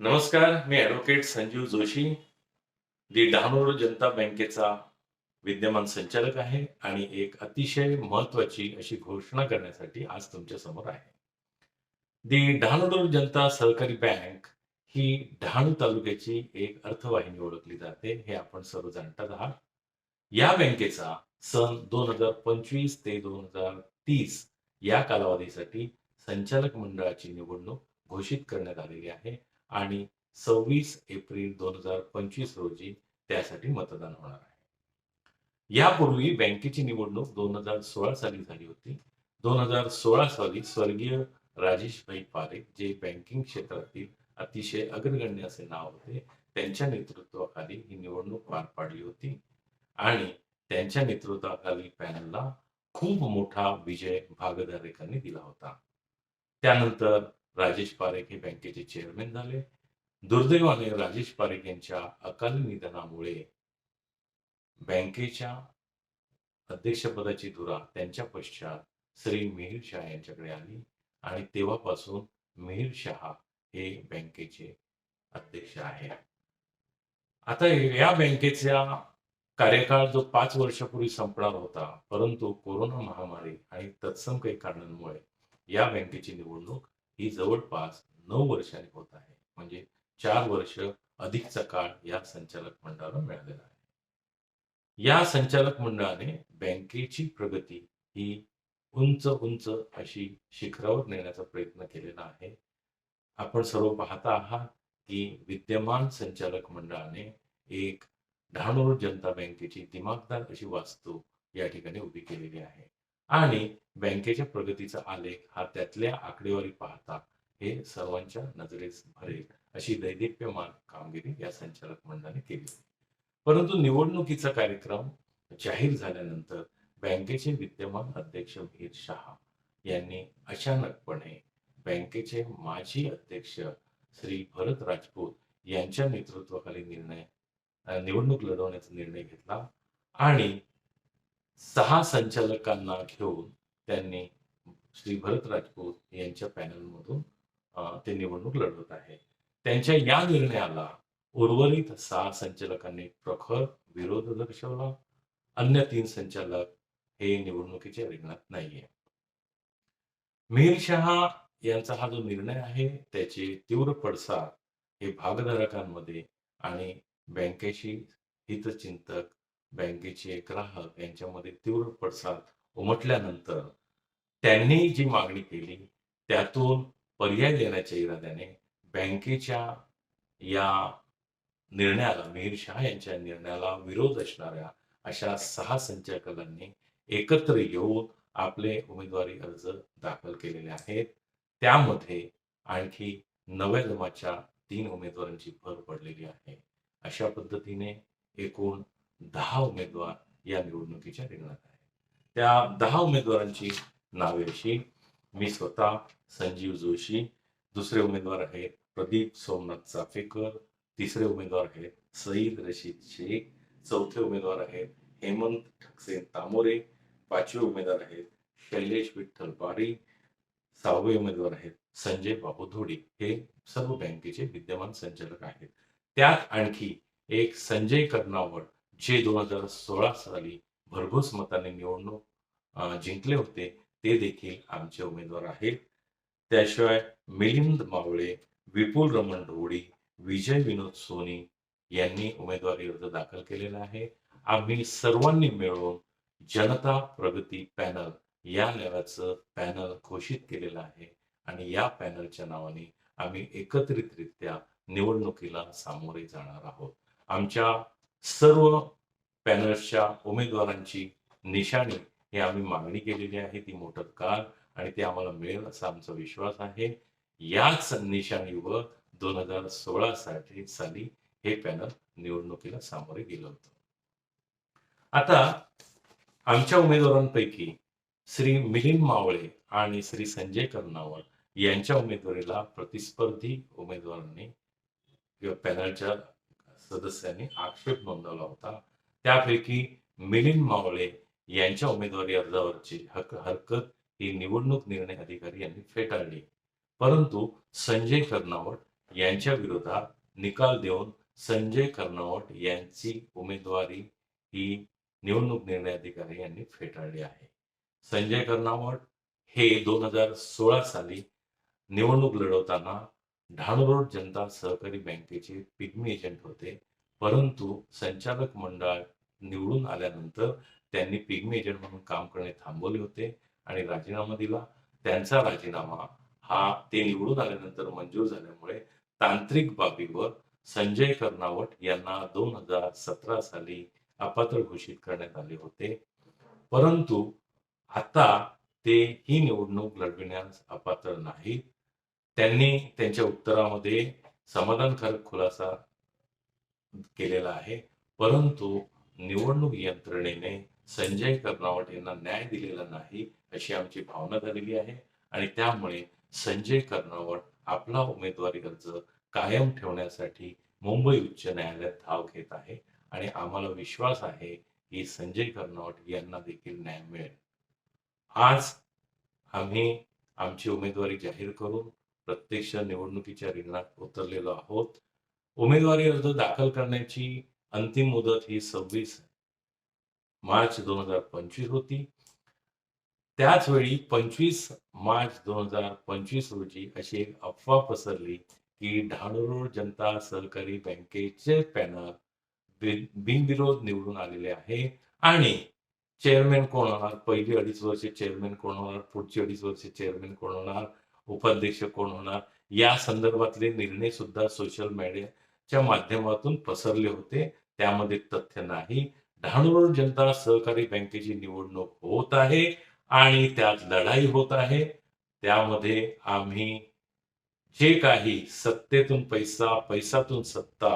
नमस्कार मी advocate Sanjeev Joshi. The Dahanur Janata बँकेचा विद्यमान संचालक आहे आणि एक अतिशय महत्वाची अशी घोषणा करण्यासाठी आज तुमच्यासमोर आहे. दी डहाणूर जनता सहकारी बँक ही डहाणू तालुक्याची एक अर्थवाहिनी ओळखली जाते हे आपण सर्व जाणतात आहात. या बँकेचा सन दोन हजार पंचवीस ते दोन हजार तीस या कालावधीसाठी संचालक मंडळाची निवडणूक घोषित करण्यात आलेली आहे. आणि सव्वीस एप्रिल दोन हजार पंचवीस रोजी त्यासाठी मतदान होणार आहे. यापूर्वी बँकेची निवडणूक दोन हजार सोळा साली झाली होती. दोन हजार सोळा साली स्वर्गीय राजेशभाई पारेख जे बँकिंग क्षेत्रातील अतिशय अग्रगण्य असे नाव होते त्यांच्या नेतृत्वाखाली ही निवडणूक पार पाडली होती. आणि त्यांच्या नेतृत्वाखाली पॅनलला खूप मोठा विजय भागधारकांनी दिला होता. त्यानंतर राजेश पारेख हे बँकेचे चेअरमॅन झाले. दुर्दैवाने राजेश पारेख यांच्या अकाली निधनामुळे बँकेच्या अध्यक्षपदाची धुरा त्यांच्या पश्चात श्री मिहिर शहा यांच्याकडे आली आणि तेव्हापासून मिहिर शहा हे बँकेचे अध्यक्ष आहे आता या बँकेचा कार्यकाळ जो पाच वर्षापूर्वी संपणार होता परंतु कोरोना महामारी आणि तत्सम काही कारणांमुळे या बँकेची निवडणूक ही जवळपास नऊ वर्षांनी होत आहे. म्हणजे चार वर्ष अधिकचा काळ या संचालक मंडळाला मिळालेला आहे. या संचालक मंडळाने बँकेची प्रगती ही उंच उंच अशी शिखरावर नेण्याचा प्रयत्न केलेला आहे. आपण सर्व पाहता आहात की विद्यमान संचालक मंडळाने एक डहाणूर जनता बँकेची दिमागदार अशी वास्तू या ठिकाणी उभी केलेली आहे. आणि बँकेच्या प्रगतीचा आलेख हा त्यातल्या आकडेवारी पाहता हे सर्वांच्या नजरेस भरेल अशी दैदिप्यमान कामगिरी या संचालक मंडळाने केली परंतु निवडणुकीचा कार्यक्रम जाहीर झाल्यानंतर बँकेचे विद्यमान अध्यक्ष वीर शहा यांनी अचानकपणे बँकेचे माजी अध्यक्ष श्री भरत राजपूत यांच्या नेतृत्वाखाली निर्णय निवडणूक लढवण्याचा निर्णय घेतला आणि सहा संचालकांना घेऊन त्यांनी श्री भरत राजपूत यांच्या पॅनलमधून ते निवडणूक लढवत आहे. त्यांच्या या निर्णयाला उर्वरित सहा संचालकांनी प्रखर विरोध दर्शवला. अन्य तीन संचालक हे निवडणुकीच्या रिंगणात नाहीये. मिहिर शहा यांचा हा जो निर्णय आहे त्याचे तीव्र पडसाद हे भागधारकांमध्ये आणि बँकेशी हितचिंतक बँकेचे ग्राहक यांच्यामध्ये तीव्र पडसाद उमटल्यानंतर त्यांनी जी मागणी केली त्यातून पर्याय देण्याच्या इराद्याने बँकेच्या या निर्णयाला मिहिर शहा यांच्या निर्णयाला विरोध असणाऱ्या अशा सहा संचालकांनी एकत्र येऊन आपले उमेदवारी अर्ज दाखल केलेले आहेत. त्यामध्ये आणखी नव्या जमाच्या तीन उमेदवारांची भर पडलेली आहे. अशा पद्धतीने एकूण दहा उमेदवार या निवडणुकीच्या रिंगणात आहे त्या दहा उमेदवारांची नावे अशी मी स्वतः संजीव जोशी दुसरे उमेदवार आहेत प्रदीप सोमनाथ चाफेकर तिसरे उमेदवार आहेत सईद रशीद शेख चौथे उमेदवार आहेत हेमंत ठकसेन तामोरे पाचवे उमेदवार आहेत शैलेश विठ्ठल पारी सहावे उमेदवार आहेत संजय बाबू धोडी. हे सर्व बँकेचे विद्यमान संचालक आहेत. त्यात आणखी एक संजय कर्नावट जे दोन हजार सोळा साली भरघोस मताने निवडणूक जिंकले होते ते देखील आमचे उमेदवार आहेत. त्याशिवाय मिलिंद मावळे विपुल रमण ढोडी विजय विनोद सोनी यांनी उमेदवारी अर्ज दाखल केलेला आहे. आम्ही सर्वांनी मिळून जनता प्रगती पॅनल या नावाचं पॅनल घोषित केलेलं आहे आणि या पॅनलच्या नावाने आम्ही एकत्रितरित्या निवडणुकीला सामोरे जाणार आहोत. आमच्या सर्व पॅनल्सच्या उमेदवारांची निशाणी ही आम्ही मागणी केलेली आहे. ती मोठं काल आणि ते आम्हाला मिळेल असा आमचा विश्वास आहे. याच निशाणीवर दोन हजार सोळा साठी साली हे पॅनल निवडणुकीला सामोरे गेलं होतं. आता आमच्या उमेदवारांपैकी श्री मिलिंद मावळे आणि श्री संजय कर्नावर यांच्या उमेदवारीला प्रतिस्पर्धी उमेदवारांनी किंवा पॅनलच्या सदस्यांनी आक्षेप नोंदवला होता. त्यापैकी मिलिंद मावळे यांच्या उमेदवारी अर्जावरची हक हरकत ही निवडणूक निर्णय अधिकारी यांनी फेटाळली. परंतु संजय कर्नावट यांच्या विरोधात निकाल देऊन संजय कर्नावट यांची उमेदवारी ही निवडणूक निर्णय अधिकारी यांनी फेटाळली आहे. संजय कर्नावट हे दोन हजार सोळा साली निवडणूक लढवताना ढाणरोड जनता सहकारी बँकेचे पिग्मी एजंट होते. परंतु संचालक मंडळ निवडून आल्यानंतर त्यांनी पिग्मी एजंट म्हणून काम करणे थांबवले होते आणि राजीनामा दिला. त्यांचा राजीनामा हा ते निवडून आल्यानंतर मंजूर झाल्यामुळे तांत्रिक बाबीवर संजय कर्नावट यांना दोन हजार सतरा साली अपात्र घोषित करण्यात आले होते. परंतु आता ते ही निवडणूक लढविण्यास अपात्र नाही त्यांनी त्यांच्या उत्तरामध्ये समाधानकारक खुलासा केलेला आहे. परंतु निवडणूक यंत्रणेने संजय कर्नावट यांना न्याय दिलेला नाही अशी आमची भावना झालेली आहे. आणि त्यामुळे संजय कर्नावट आपला उमेदवारी अर्ज कायम ठेवण्यासाठी मुंबई उच्च न्यायालयात धाव घेत आहे. आणि आम्हाला विश्वास आहे की संजय कर्नावट यांना देखील न्याय मिळेल. आज आम्ही आमची उमेदवारी जाहीर करून प्रत्यक्ष निवडणुकीच्या रिंगणात उतरलेलो आहोत. उमेदवारी अर्ज दाखल करण्याची अंतिम मुदत ही सव्वीस मार्च दोन हजार पंचवीस होती. त्याच वेळी पंचवीस मार्च दोन हजार पंचवीस रोजी अशी एक अफवा पसरली की डहाणू जनता सहकारी बँकेचे पॅनल बिनविरोध निवडून आलेले आहे आणि चेअरमॅन कोण होणार? पहिली अडीच वर्ष चेअरमॅन कोण होणार? पुढची अडीच वर्ष चेअरमॅन कोण होणार? उपाध्यक्ष कोण होणार? या संदर्भातले निर्णय सुद्धा सोशल मीडिया च्या माध्यमातून पसरले होते. त्यामध्ये तथ्य नाही. डहाणू जनता सहकारी बँकेची निवडणूक होत आहे आणि त्यात लढाई होत आहे. त्यामध्ये आम्ही जे काही सत्तेतून पैसा पैसातून सत्ता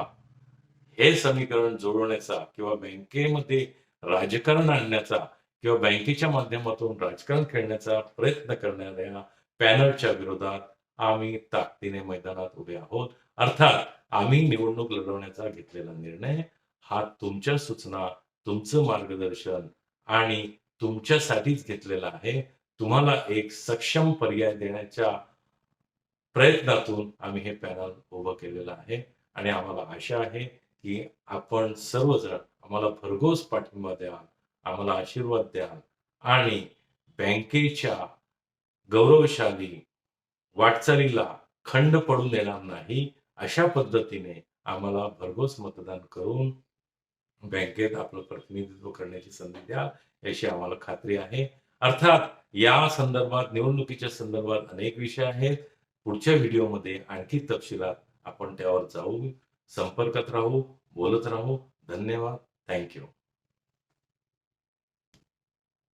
हे समीकरण जोडवण्याचा किंवा बँकेमध्ये राजकारण आणण्याचा किंवा बँकेच्या माध्यमातून राजकारण खेळण्याचा प्रयत्न करणाऱ्या पॅनलच्या विरोधात आम्ही ताकदीने मैदानात उभे आहोत. अर्थात आम्ही निवडणूक लढवण्याचा घेतलेला निर्णय हा तुमच्या सूचना तुमचं मार्गदर्शन आणि तुमच्यासाठीच घेतलेला आहे. तुम्हाला एक सक्षम पर्याय देण्याच्या प्रयत्नातून आम्ही हे पॅनल उभं केलेलं आहे. आणि आम्हाला आशा आहे की आपण सर्वजण आम्हाला भरघोस पाठिंबा द्याल आम्हाला आशीर्वाद द्याल आणि बँकेच्या गौरवशाली वाटचालीला खंड पडून देणार नाही अशा पद्धतीने आम्हाला भरघोस मतदान करून बँकेत आपलं प्रतिनिधित्व करण्याची संधी द्या याची आम्हाला खात्री आहे. अर्थात या संदर्भात निवडणुकीच्या संदर्भात अनेक विषय आहेत. पुढच्या व्हिडिओमध्ये आणखी तपशिलात आपण त्यावर जाऊ संपर्कात राहू बोलत राहू. धन्यवाद. थँक्यू